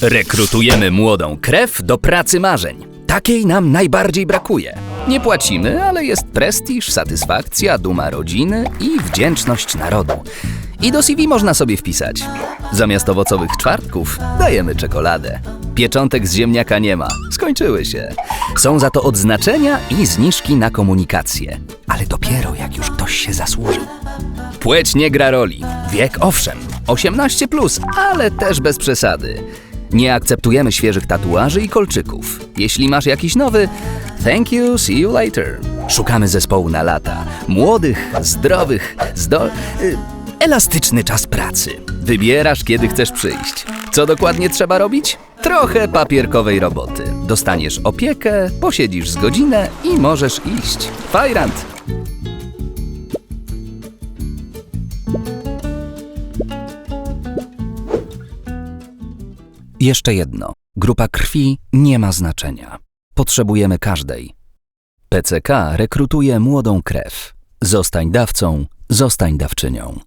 Rekrutujemy młodą krew do pracy marzeń. Takiej nam najbardziej brakuje. Nie płacimy, ale jest prestiż, satysfakcja, duma rodziny i wdzięczność narodu. I do CV można sobie wpisać. Zamiast owocowych czwartków dajemy czekoladę. Pieczątek z ziemniaka nie ma, skończyły się. Są za to odznaczenia i zniżki na komunikację. Ale dopiero jak już ktoś się zasłużył. Płeć nie gra roli. Wiek owszem, 18, plus, ale też bez przesady. Nie akceptujemy świeżych tatuaży i kolczyków. Jeśli masz jakiś nowy, thank you, see you later. Szukamy zespołu na lata. Młodych, zdrowych, zdol... y, Elastyczny czas pracy. Wybierasz, kiedy chcesz przyjść. Co dokładnie trzeba robić? Trochę papierkowej roboty. Dostaniesz opiekę, posiedzisz z godzinę i możesz iść. Fajrant! Jeszcze jedno. Grupa krwi nie ma znaczenia. Potrzebujemy każdej. PCK rekrutuje młodą krew. Zostań dawcą, zostań dawczynią.